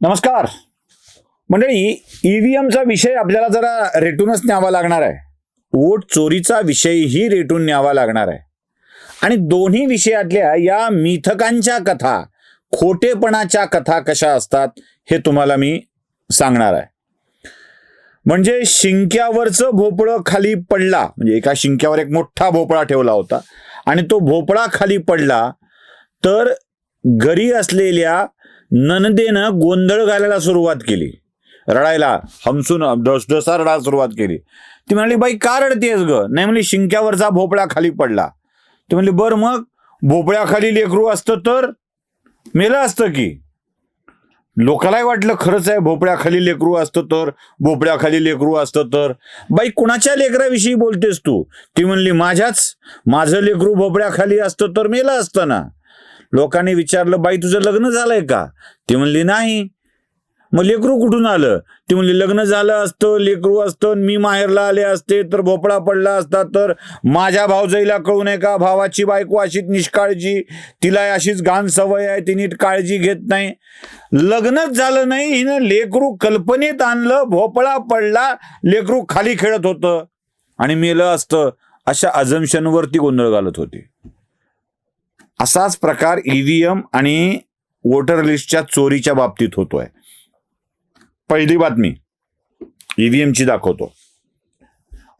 नमस्कार. मंडळी ईव्हीएमचा विषय आपल्याला जरा रेटूनच न्यावा लागणार आहे. वोट चोरीचा विषयही रेटून न्यावा लागणार आहे. आणि दोन्ही विषयातल्या या मिथकांच्या कथा खोटेपणाच्या कथा कशा असतात हे तुम्हाला मी सांगणार आहे. म्हणजे शिंक्यावरचं भोपळं खाली पडला म्हणजे एका शिंक्यावर एक मोठा भोपळा ठेवला होता आणि तो भोपळा खाली पडला तर घरी असलेल्या ननदेनं गोंधळ घालायला सुरुवात केली. रडायला हमसून ढसढसा रडायला सुरुवात केली. ती म्हणाली बाई का रडतेस ग? नाही म्हणली शिंक्यावरचा भोपळा खाली पडला. ती म्हणली बर मग भोपळ्याखाली लेकरू असतं तर? मेलं असतं की. लोकालाही वाटलं खरंच आहे भोपळ्याखाली लेकरू असतं तर भोपळ्याखाली लेकरू असतं तर. बाई कुणाच्या लेकराविषयी बोलतेस तू? ती म्हणली माझ्याच? माझं लेकरू भोपळ्याखाली असतं तर मेलं असतं ना. लोकांनी विचारलं बाई तुझं लग्न झालंय का? ती म्हणली नाही. मग लेकरू कुठून आलं? ती म्हणली लग्न झालं असतं लेकरू असतं मी माहेरला आले असते तर भोपळा पडला असता तर माझ्या भाऊजाईला कळू नये का? भावाची बायको अशीच निष्काळजी तिला अशीच घाण सवय आहे ती नीट काळजी घेत नाही. लग्नच झालं नाही हिनं लेकरू कल्पनेत आणलं भोपळा पडला लेकरू खाली खेळत होतं. आणि मेलं असतं अशा अजम्शनवरती गोंधळ घालत होती. असाच प्रकार ईव्हीएम आणि वोटर लिस्टच्या चोरीच्या बाबतीत होतोय. पहिली बातमी ईव्हीएमची दाखवतो.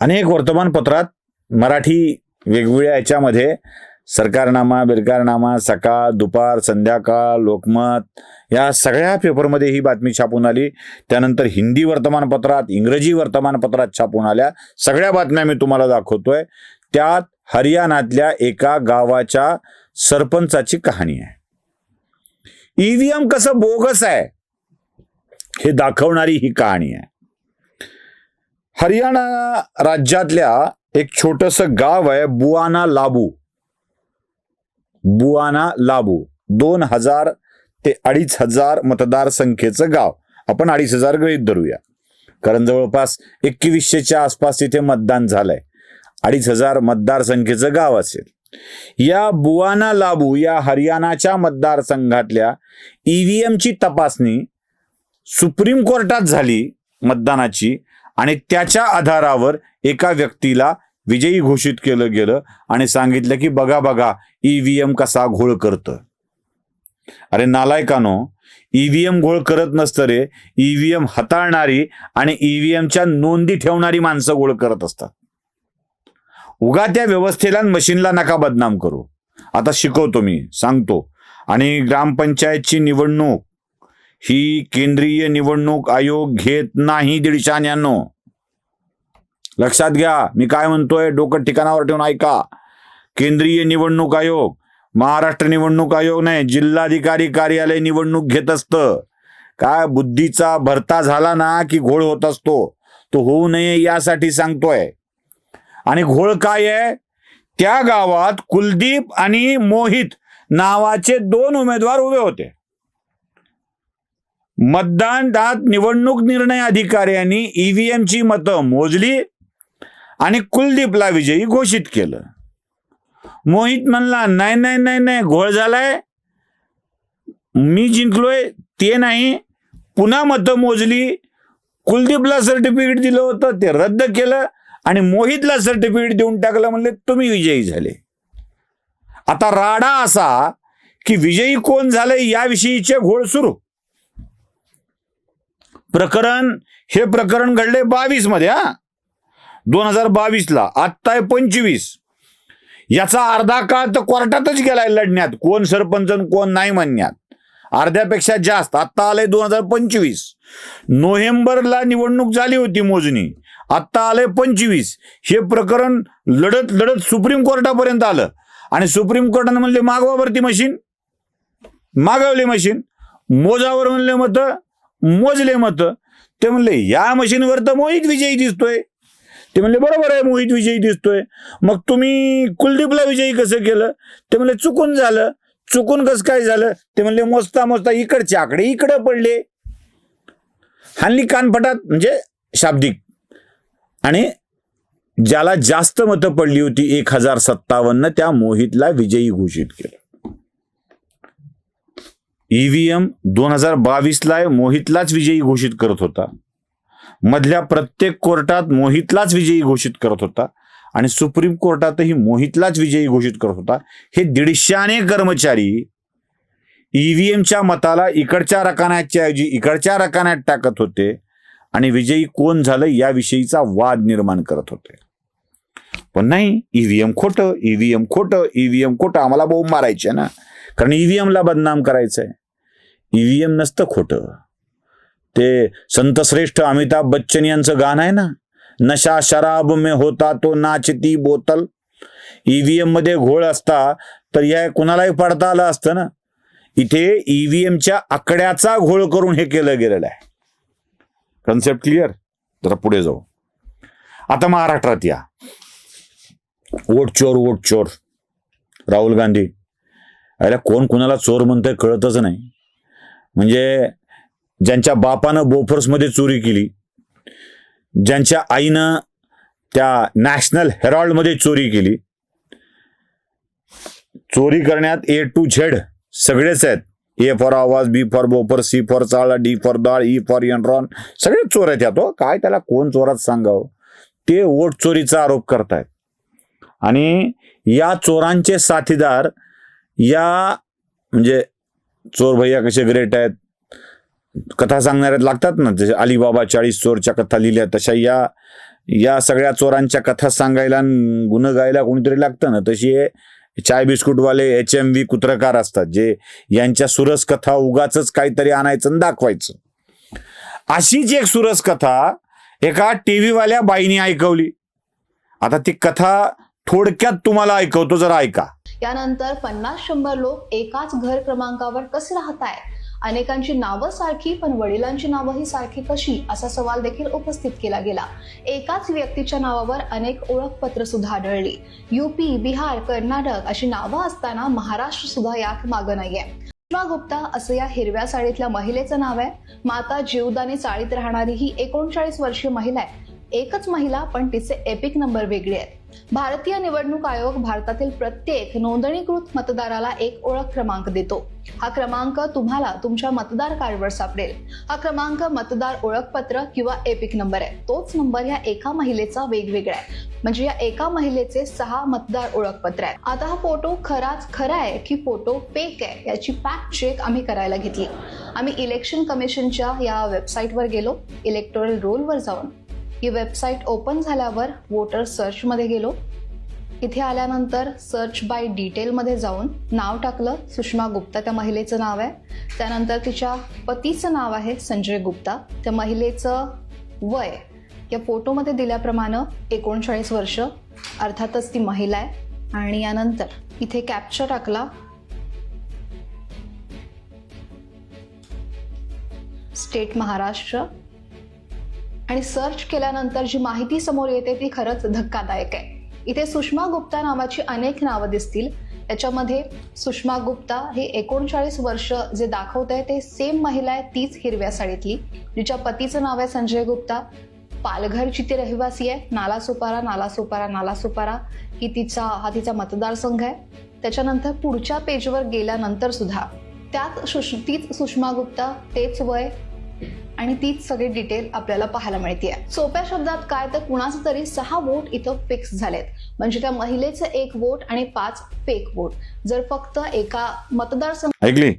अनेक वर्तमानपत्रात मराठी वेगवेगळ्या याच्यामध्ये सरकारनामा बिरकारनामा सकाळ दुपार संध्याकाळ लोकमत या सगळ्या पेपरमध्ये ही बातमी छापून आली. त्यानंतर हिंदी वर्तमानपत्रात इंग्रजी वर्तमानपत्रात छापून आल्या. सगळ्या बातम्या मी तुम्हाला दाखवतोय. त्यात हरियाणातल्या एका गावाच्या सरपंचाची कहाणी आहे. ईव्हीएम कसं बोगस आहे हे दाखवणारी ही कहाणी आहे. हरियाणा राज्यातल्या एक छोटस गाव आहे बुआना लाबू. बुआना लाबू दोन हजार ते अडीच हजार मतदारसंख्येचं गाव. आपण अडीच हजार गळीत धरूया. कारण जवळपास एकवीसशेच्या आसपास तिथे मतदान झालंय. अडीच हजार मतदारसंख्येचं गाव असेल. या बुआना लाबू या हरियाणाच्या मतदारसंघातल्या ईव्हीएमची तपासणी सुप्रीम कोर्टात झाली मतदानाची आणि त्याच्या आधारावर एका व्यक्तीला विजयी घोषित केलं गेलं आणि सांगितलं की बघा बघा ईव्हीएम कसा घोळ करतं अरे नालायकानो ईव्हीएम घोळ करत नसतं रे. ईव्हीएम हाताळणारी आणि ईव्हीएमच्या नोंदी ठेवणारी माणसं घोळ करत असतात. उगा त्या व्यवस्थेला मशीनला नका बदनाम करू. आता शिकवतो मी सांगतो. आणि ग्रामपंचायतची निवडणूक ही केंद्रीय निवडणूक आयोग घेत नाही दीडशान्यानो लक्षात घ्या मी काय म्हणतोय डोकं ठिकाणावर ठेवून ऐका. केंद्रीय निवडणूक आयोग महाराष्ट्र निवडणूक आयोग नाही जिल्हाधिकारी कार्यालय निवडणूक घेत असतं. काय बुद्धीचा भरता झाला ना की घोळ होत असतो. तो होऊ नये यासाठी सांगतोय. आणि घोळ काय आहे? त्या गावात कुलदीप आणि मोहित नावाचे दोन उमेदवार उभे होते. मतदानात निवडणूक निर्णय अधिकाऱ्यांनी ईव्हीएमची मतं मोजली आणि कुलदीपला विजयी घोषित केलं. मोहित म्हणला नाही नाही नाही नाही घोळ झालाय. मी जिंकलोय ते नाही. पुन्हा मतं मोजली. कुलदीपला सर्टिफिकेट दिलं होतं ते रद्द केलं. आणि मोहितला सर्टिफिकेट देऊन टाकलं म्हणले तुम्ही विजयी झाले. आता राडा असा की विजयी कोण झाले याविषयीचे घोळ सुरू. प्रकरण हे प्रकरण घडले बावीसमध्ये हा. दोन हजार बावीसला आत्ता आहे पंचवीस. याचा अर्धा काळ तर कोर्टातच गेलाय लढण्यात. कोण सरपंच कोण नाही म्हणण्यात. अर्ध्यापेक्षा जास्त. आत्ता आलंय दोन हजार पंचवीस. नोव्हेंबरला निवडणूक झाली होती मोजणी. आत्ता आलंय पंचवीस. हे प्रकरण लढत लढत सुप्रीम कोर्टापर्यंत आलं. आणि सुप्रीम कोर्टानं म्हणले मागवावरती मशीन. मागवली मशीन. मोजावर म्हणले मत. मोजले मत. ते म्हणले या मशीनवर तर मोहित विजयी दिसतोय. ते म्हणले बरोबर आहे मोहित विजयी दिसतोय. मग तुम्ही कुलदीपला विजयी कसं केलं? ते म्हणले चुकून झालं. चुकून कसं काय झालं? ते म्हणले मोजता मोजता इकडचे आकडे इकडं पडले. हल्ली कानफटात म्हणजे शाब्दिक. आणि ज्याला जास्त मतं पडली होती एक हजार सत्तावन्न त्या मोहितला विजयी घोषित केलं. ईव्हीएम दोन हजार बावीसला मोहितलाच विजयी घोषित करत होता. मधल्या प्रत्येक कोर्टात मोहितलाच विजयी घोषित करत होता. आणि सुप्रीम कोर्टातही मोहितलाच विजयी घोषित करत होता. हे दीडशाने कर्मचारी ईव्हीएमच्या मताला इकडच्या रकान्याच्या ऐवजी इकडच्या रकान्यात टाकत होते. आणि विजयी कोण झालं याविषयीचा वाद निर्माण करत होते. पण नाही ईव्हीएम खोटं ईव्हीएम खोटं ईव्हीएम खोटं आम्हाला बोंब मारायचे ना. कारण ईव्हीएमला बदनाम करायचंय. ईव्हीएम नसतं खोटं. ते संतश्रेष्ठ अमिताभ बच्चन यांचं गाणं आहे ना. नशा शराब में होता तो नाचती बोतल. ईव्हीएममध्ये घोळ असता तर या कुणालाही पडता आलं असतं ना. इथे ईव्हीएमच्या आकड्याचा घोळ करून हे केलं गेलेलं आहे. कन्सेप्ट क्लिअर जरा पुढे जाऊ. आता महाराष्ट्रात या. वोट चोर वोट चोर. राहुल गांधी. अरे कोण कुणाला चोर म्हणतंय कळतच नाही. म्हणजे ज्यांच्या बापानं बोफर्समध्ये चोरी केली ज्यांच्या आईनं त्या नॅशनल हेरॉल्डमध्ये चोरी केली चोरी करण्यात ए टू झेड सगळेच आहेत. ए फॉर आवाज B for Bofors C for चाळा D for दाळ ई फॉर एनरॉन सगळे चोर आहेत यात काय त्याला कोण चोरात सांगावं? ते वोट चोरीचा आरोप करतायत. आणि या चोरांचे साथीदार या म्हणजे चोर भैया कसे ग्रेट आहेत कथा सांगणाऱ्यात लागतात ना जसे अलीबाबा चाळीस चोरच्या कथा लिहिल्या तशा या या सगळ्या चोरांच्या कथा सांगायला न गुन्ह गायला कोणीतरी लागतं ना तशी चाय बिस्कुटवाले एच एम व्ही कुत्रकार असतात जे यांच्या सुरस कथा उगाच काहीतरी आणायचं आणि दाखवायचं. अशीच एक सुरस कथा एका टीव्ही वाल्या बाईने ऐकवली. आता ती कथा थोडक्यात तुम्हाला ऐकवतो जरा ऐका. यानंतर पन्नास शंभर लोक एकाच घर क्रमांकावर कसे राहत आहेत अनेकांची नावं सारखी पण वडिलांची नावंही सारखी कशी? असा सवाल देखील उपस्थित केला गेला. एकाच व्यक्तीच्या नावावर अनेक ओळखपत्र सुद्धा आढळली. युपी बिहार कर्नाटक अशी नावं असताना महाराष्ट्र सुद्धा यात मागं नाहीये. सुषमा गुप्ता असं या हिरव्या साडीतल्या महिलेचं नाव आहे. माता जीवदानी चाळीत राहणारी ही एकोणचाळीस वर्षीय महिला आहे. एकच महिला पण तिचे एपिक नंबर वेगळे आहेत. भारतीय निवडणूक आयोग भारतातील प्रत्येक नोंदणीकृत मतदाराला एक ओळख क्रमांक देतो. हा क्रमांक तुम्हाला तुमच्या मतदार कार्डवर सापडेल. हा क्रमांक मतदार ओळखपत्र किंवा एपिक नंबर आहे. तोच नंबर या एका महिलेचा वेगवेगळा आहे. म्हणजे या एका महिलेचे सहा मतदार ओळखपत्र आहेत. आता हा फोटो खराच खरा आहे की फोटो फेक आहे याची फॅक्ट चेक आम्ही करायला घेतली. आम्ही इलेक्शन कमिशनच्या या वेबसाईटवर गेलो. इलेक्टोरल रोलवर जाऊन ही वेबसाईट ओपन झाल्यावर वोटर सर्चमध्ये गेलो. इथे आल्यानंतर सर्च बाय डिटेलमध्ये जाऊन नाव टाकलं सुषमा गुप्ता त्या महिलेचं नाव आहे. त्यानंतर तिच्या पतीचं नाव आहे संजय गुप्ता. त्या महिलेचं वय या फोटोमध्ये दिल्याप्रमाणे एकोणचाळीस वर्ष. अर्थातच ती महिला आहे. आणि यानंतर इथे कॅप्चर टाकला. स्टेट महाराष्ट्र. आणि सर्च केल्यानंतर जी माहिती समोर येते ती खरंच धक्कादायक आहे. इथे सुषमा गुप्ता नावाची अनेक नावं दिसतील. याच्यामध्ये सुषमा गुप्ता हे एकोणचाळीस वर्ष जे दाखवत आहे ते सेम महिला आहे तीच हिरव्या साडीतली. जिच्या पतीचं नाव आहे संजय गुप्ता. पालघरची ती रहिवासी आहे नाला सुपारा नाला सुपारा नाला सुपारा ही तिचा हा तिचा मतदारसंघ आहे. त्याच्यानंतर पुढच्या पेजवर गेल्यानंतर सुद्धा. त्यात सुष तीच सुषमा गुप्ता तेच वय आणि तीच सगळी डिटेल आपल्याला पाहायला मिळते सोप्या शब्दात काय तर कुणाचं तरी सहा वोट इथं फिक्स झालेत. म्हणजे त्या महिलेचं एक वोट आणि पाच फेक वोट जर फक्त एका मतदारसंघ ऐकली?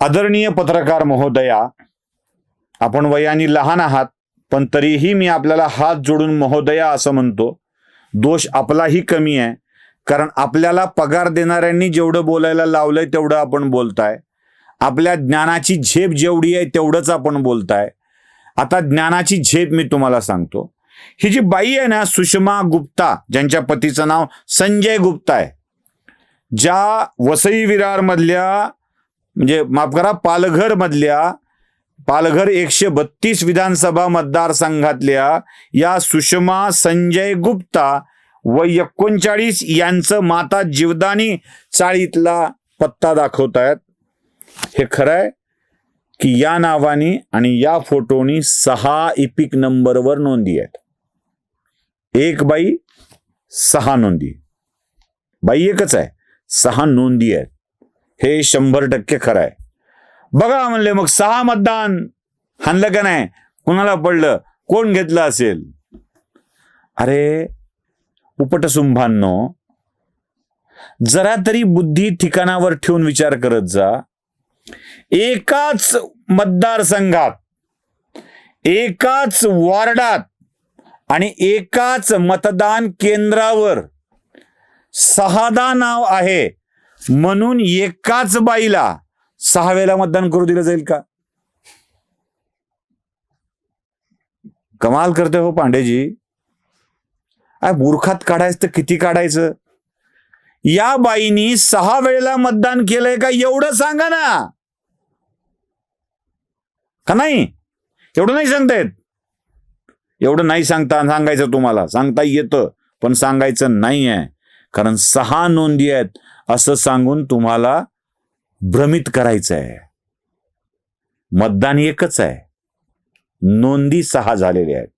आदरणीय पत्रकार महोदया आपण वयाने लहान आहात पण तरीही मी आपल्याला हात जोडून महोदया असं म्हणतो दोष आपलाही कमी आहे. कारण आपल्याला पगार देणाऱ्यांनी जेवढं बोलायला लावलंय तेवढं आपण बोलताय. आपल्या ज्ञानाची झेप जेवढी आहे तेवढंच आपण बोलताय. आता ज्ञानाची झेप मी तुम्हाला सांगतो. ही जी बाई आहे ना सुषमा गुप्ता ज्यांच्या पतीचं नाव संजय गुप्ता आहे. ज्या वसई विरारमधल्या म्हणजे माफ करा पालघर मधल्या पालघर एकशे बत्तीस विधानसभा मतदारसंघातल्या या सुषमा संजय गुप्ता व एकोणचाळीस यांचं माता जीवदानी चाळीतला पत्ता दाखवतायत. हे खरं आहे की या नावानी आणि या फोटोनी सहा इपिक नंबरवर नोंदी आहेत. एक बाई सहा नोंदी. बाई एकच आहे सहा नोंदी आहेत. हे शंभर टक्के खरं आहे. बघा म्हणले मग सहा मतदान हाणलं का नाही? कुणाला पडलं? कोण घेतलं असेल? अरे उपटसुंभांनो जरा तरी बुद्धी ठिकाणावर ठेवून विचार करत जा. एकाच मतदारसंघात एकाच वॉर्डात आणि एकाच मतदान केंद्रावर सहादा नाव आहे. म्हणून एकाच बाईला सहा वेळेला मतदान करू दिलं जाईल का? कमाल करते हो पांडेजी. आ मूर्खात काढायचं तर किती काढायचं? या बाईनी सहा वेळेला मतदान केलंय का एवढं सांगा ना. का नाही? एवढं नाही सांगता येत एवढं नाही सांगता सांगायचं तुम्हाला. सांगता येतं पण सांगायचं नाही आहे कारण सहा नोंदी आहेत असं सांगून तुम्हाला भ्रमित करायचं आहे मतदान एकच आहे. नोंदी सहा झालेल्या आहेत.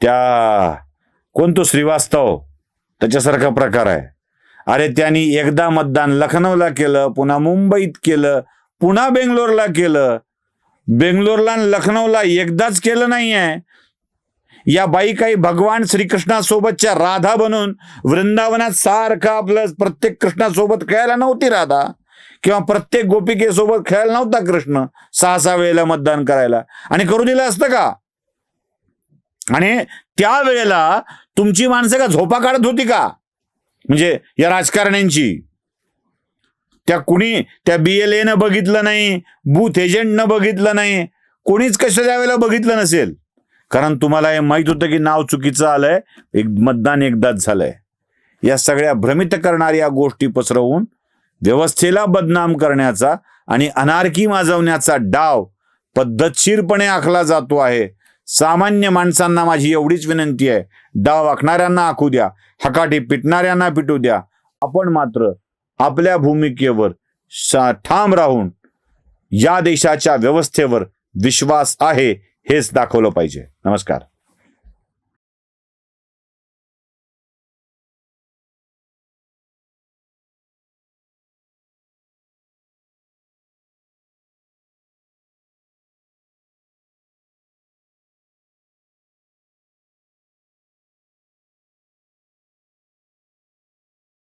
त्या कोणतो श्रीवास्तव? त्याच्यासारखा प्रकार आहे. अरे त्यांनी एकदा मतदान लखनौला केलं पुन्हा मुंबईत केलं पुन्हा बेंगलोरला केलं. बेंगलोरला लखनौला एकदाच केलं नाही आहे या बाई काही भगवान श्रीकृष्णासोबतच्या राधा बनून वृंदावनात सारखं आपलं प्रत्येक कृष्णासोबत खेळायला नव्हती राधा. किंवा प्रत्येक गोपिकेसोबत खेळायला नव्हता कृष्ण. सहा सहा वेळेला मतदान करायला. आणि करू दिलं असतं का? आणि त्या वेळेला तुमची माणसं का झोपा काढत होती का? म्हणजे या राजकारण्यांची. त्या कुणी त्या बी एल एनं बघितलं नाही बूथ एजंटनं बघितलं नाही कोणीच कशा द्यावेला बघितलं नसेल? कारण तुम्हाला हे माहीत होतं की नाव चुकीचं आलंय एक मतदान एकदाच झालंय. या सगळ्या भ्रमित करणाऱ्या गोष्टी पसरवून व्यवस्थेला बदनाम करण्याचा आणि अनारकी माजवण्याचा डाव पद्धतशीरपणे आखला जातो आहे. सामान्य माणसांना माझी एवढीच विनंती आहे. डाव आखणाऱ्यांना आखू द्या हकाठी पिटणाऱ्यांना पिटू द्या. आपण मात्र आपल्या भूमिकेवर ठाम राहून या देशाच्या व्यवस्थेवर विश्वास आहे हेच दाखवलं पाहिजे. नमस्कार.